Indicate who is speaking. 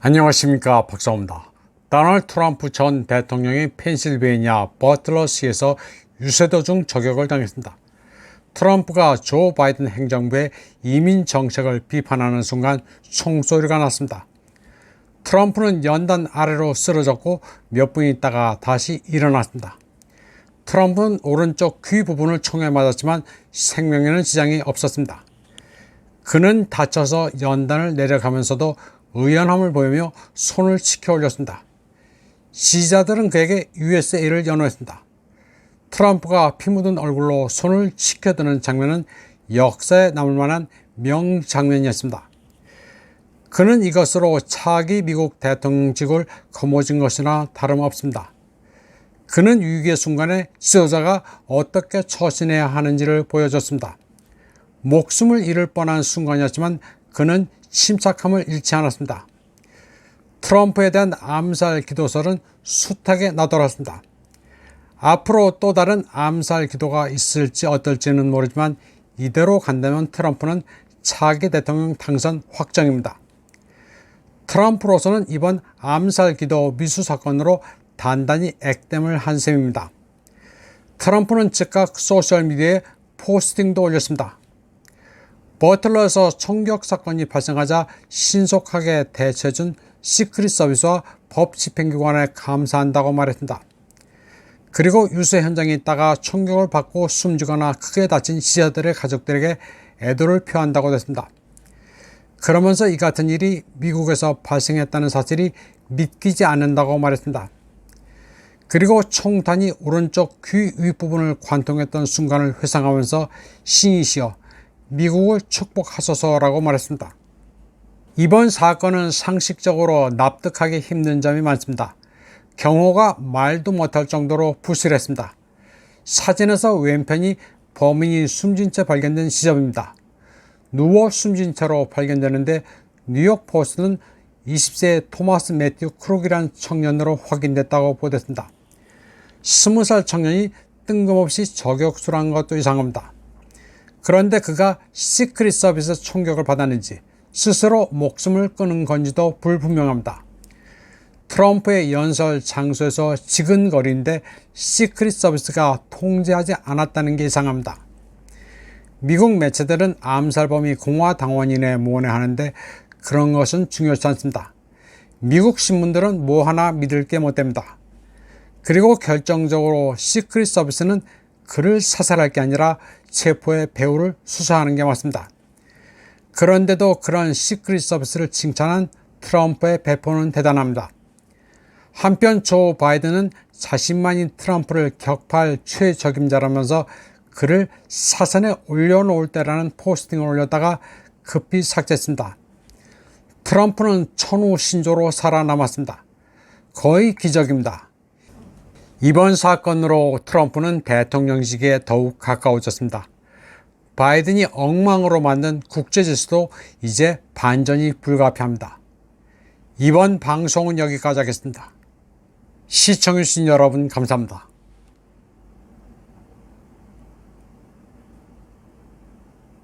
Speaker 1: 안녕하십니까 박사입니다. 도널드 트럼프 전 대통령이 펜실베이니아 버틀러시에서 유세도 중 저격을 당했습니다. 트럼프가 조 바이든 행정부의 이민 정책을 비판하는 순간 총소리가 났습니다. 트럼프는 연단 아래로 쓰러졌고 몇 분 있다가 다시 일어났습니다. 트럼프는 오른쪽 귀 부분을 총에 맞았지만 생명에는 지장이 없었습니다. 그는 다쳐서 연단을 내려가면서도 의연함을 보이며 손을 치켜 올렸습니다. 지지자들은 그에게 USA를 연호했습니다. 트럼프가 피 묻은 얼굴로 손을 치켜드는 장면은 역사에 남을 만한 명장면이었습니다. 그는 이것으로 차기 미국 대통령직을 거머쥔 것이나 다름없습니다. 그는 위기의 순간에 지도자가 어떻게 처신해야 하는지를 보여줬습니다. 목숨을 잃을 뻔한 순간이었지만 그는 침착함을 잃지 않았습니다. 트럼프에 대한 암살 기도설은 숱하게 나돌았습니다. 앞으로 또 다른 암살 기도가 있을지 어떨지는 모르지만 이대로 간다면 트럼프는 차기 대통령 당선 확정입니다. 트럼프로서는 이번 암살 기도 미수 사건으로 단단히 액땜을 한 셈입니다. 트럼프는 즉각 소셜미디어에 포스팅도 올렸습니다. 버틀러에서 총격 사건이 발생하자 신속하게 대처해준 시크릿 서비스와 법 집행기관에 감사한다고 말했습니다. 그리고 유세 현장에 있다가 총격을 받고 숨지거나 크게 다친 시자들의 가족들에게 애도를 표한다고 했습니다. 그러면서 이 같은 일이 미국에서 발생했다는 사실이 믿기지 않는다고 말했습니다. 그리고 총탄이 오른쪽 귀 윗부분을 관통했던 순간을 회상하면서 신이시여 미국을 축복하소서라고 말했습니다. 이번 사건은 상식적으로 납득하기 힘든 점이 많습니다. 경호가 말도 못할 정도로 부실했습니다. 사진에서 왼편이 범인이 숨진 채 발견된 시점입니다. 누워 숨진 채로 발견되는데 뉴욕 포스트는 20세 토마스 매튜 크룩이라는 청년으로 확인됐다고 보도했습니다. 20살 청년이 뜬금없이 저격수란 것도 이상합니다. 그런데 그가 시크릿 서비스 총격을 받았는지 스스로 목숨을 끊은 건지도 불분명합니다. 트럼프의 연설 장소에서 지근거리는데 시크릿 서비스가 통제하지 않았다는 게 이상합니다. 미국 매체들은 암살범이 공화당원인에 모내하는데 그런 것은 중요치 않습니다. 미국 신문들은 뭐 하나 믿을 게 못 됩니다. 그리고 결정적으로 시크릿 서비스는 그를 사살할 게 아니라 체포의 배후를 수사하는 게 맞습니다. 그런데도 그런 시크릿 서비스를 칭찬한 트럼프의 배포는 대단합니다. 한편 조 바이든은 자신만이 트럼프를 격파할 최적임자라면서 그를 사선에 올려놓을 때라는 포스팅을 올렸다가 급히 삭제했습니다. 트럼프는 천우 신조로 살아남았습니다. 거의 기적입니다. 이번 사건으로 트럼프는 대통령직에 더욱 가까워졌습니다. 바이든이 엉망으로 만든 국제 질서도 이제 반전이 불가피합니다. 이번 방송은 여기까지 하겠습니다. 시청해주신 여러분 감사합니다.